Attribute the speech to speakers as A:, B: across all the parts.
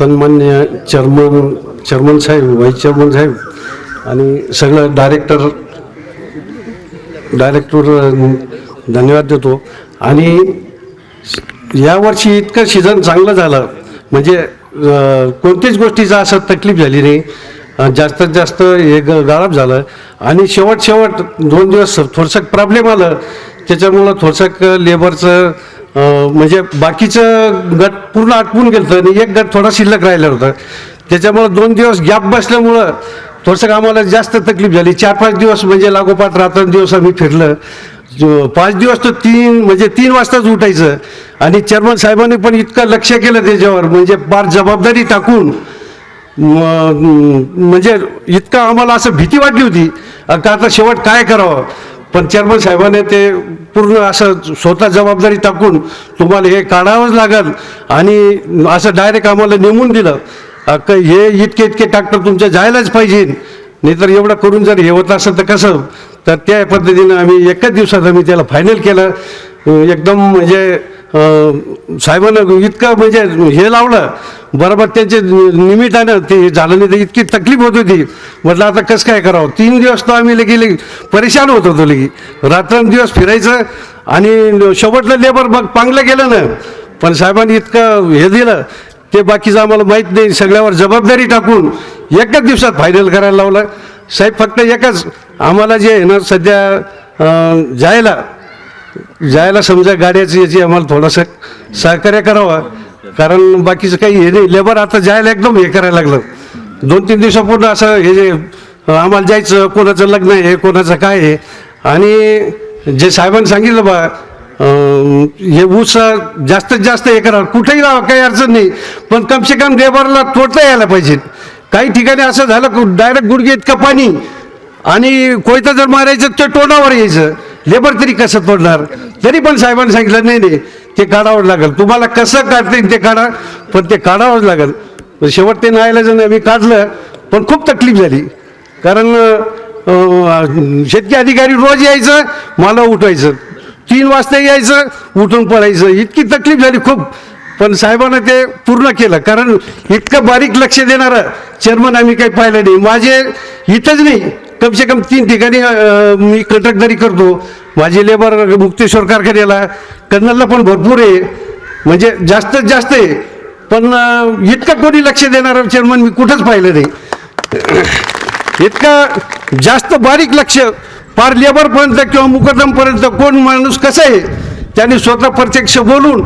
A: सन्मान्य chairman chairman साहेब vice chairman साहेब आणि सगळं डायरेक्टर डायरेक्टर धन्यवाद देतो. आणि यावर्षी इतकं सीझन चांगलं झालं. म्हणजे कोणतीच कोणत्याच गोष्टीचा असं तकलीफ झाली नाही. जास्तीत जास्त हे गाळप झालं. आणि शेवट शेवट दोन दिवस थोडंसं प्रॉब्लेम आलं. त्याच्यामुळं थोडंसं लेबरचं म्हणजे बाकीचं गट पूर्ण आटपून गेलं आणि एक गट थोडा शिल्लक राहिलं होतं. त्याच्यामुळं दोन दिवस गॅप बसल्यामुळं थोडंसं आम्हाला जास्त तकलीफ झाली. चार पाच दिवस म्हणजे लागोपाठ रात्रंदिवस आम्ही फिरलं. पाच दिवस तर तीन म्हणजे तीन वाजताच उठायचं. आणि चेअरमन साहेबांनी पण इतकं लक्ष केलं त्याच्यावर म्हणजे फार जबाबदारी टाकून म्हणजे इतकं आम्हाला असं भीती वाटली होती. का आता शेवट काय करावं? पण चेअरमन साहेबाने ते पूर्ण असं स्वतः जबाबदारी टाकून तुम्हाला हे काढावंच लागेल आणि असं डायरेक्ट आम्हाला नेमून दिलं. अ, हे इतके इतके ट्रॅक्टर तुमच्या जायलाच पाहिजे. नाहीतर एवढं करून जर हे होत असेल तर कसं? तर त्या पद्धतीनं आम्ही एकाच दिवसात आम्ही त्याला फायनल केलं. एकदम म्हणजे साहेबानं इतकं म्हणजे हे लावलं बरोबर त्यांचे निमित्तानं ते झालं नाही तर इतकी तकलीफ होत होती. म्हटलं आता कसं काय करावं? तीन दिवस तर आम्ही लगे लगे परेशान होत होतो लगी. रात्रंदिवस फिरायचं आणि शेवटलं लेबर मग पांगलं गेलं ना. पण साहेबांनी इतकं हे दिलं ते बाकीचं आम्हाला माहीत नाही सगळ्यावर जबाबदारी टाकून एकाच दिवसात फायनल करायला लावलं. साहेब फक्त एकच आम्हाला जे आहे ना सध्या जायला जायला समजा गाड्याची याची आम्हाला थोडंसं सहकार्य करावं. कारण बाकीचं काही हे नाही लेबर आता जायला एकदम हे करायला लागलं. दोन तीन दिवसापूर्ण असं हे जे आम्हाला जायचं कोणाचं लग्न आहे कोणाचं काय आहे. आणि जे साहेबांनी सांगितलं बा हे ऊस जास्तीत जास्त हे करा कुठेही लावा काही अडचण नाही. पण कमसे कम लेबरला तोडता यायला पाहिजे. काही ठिकाणी असं झालं डायरेक्ट गुडघे इतकं पाणी आणि कोयता जर मारायचं तर तोंडावर यायचं. लेबर तरी कसं तोडणार? तरी पण साहेबांनी सांगितलं नाही नाही ते काढावं लागेल. तुम्हाला कसं काढता येईल ते काढा पण ते काढावंच लागेल. शेवट ते नाही आम्ही काढलं पण खूप तकलीफ झाली. कारण शेतकी अधिकारी रोज यायचं मला उठवायचं. तीन वाजता यायचं उठून पडायचं इतकी तकलीफ झाली खूप. पण साहेबांना ते पूर्ण केलं. कारण इतकं बारीक लक्ष देणारं चेअरमन आम्ही काही पाहिलं नाही. माझे इथंच नाही. कमसे कम तीन ठिकाणी मी कंत्राटदारी करतो. माझे लेबर मुक्तेश्वर कारखान्याला कन्नलला पण भरपूर आहे. म्हणजे जास्तीत जास्त आहे. पण इतकं कोणी लक्ष देणारं चेअरमन मी कुठंच पाहिलं नाही. इतकं जास्त बारीक लक्ष फार लेबरपर्यंत किंवा मुकदमपर्यंत कोण माणूस कसा आहे त्याने स्वतः प्रत्यक्ष बोलून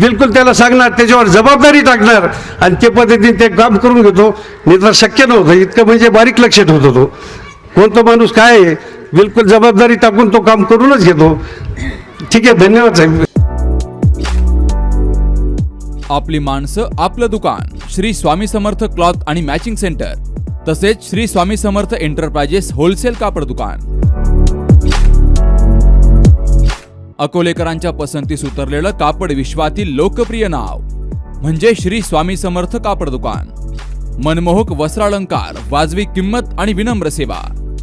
A: बिलकुल त्याला सांगणार त्याच्यावर जबाबदारी टाकणार आणि ते पद्धतीने ते काम करून घेतो. नाही तर शक्य नव्हतं. इतकं म्हणजे बारीक लक्ष ठेवत होतो कोणता माणूस काय आहे? बिलकुल जबाबदारी टाकून तो काम करूनच घेतो. ठीक आहे धन्यवाद साहेब.
B: आपली माणसं आपलं दुकान श्री स्वामी समर्थ क्लॉथ आणि मॅचिंग सेंटर तसेच श्री स्वामी समर्थ एंटरप्राइजेस होलसेल कापड दुकान. अकोलेकरांच्या पसंतीस उतरलेलं कापड विश्वातील लोकप्रिय नाव म्हणजे श्री स्वामी समर्थ कापड दुकान. मनमोहक वस्त्रालंकार वाजवी किंमत आणि विनम्र सेवा.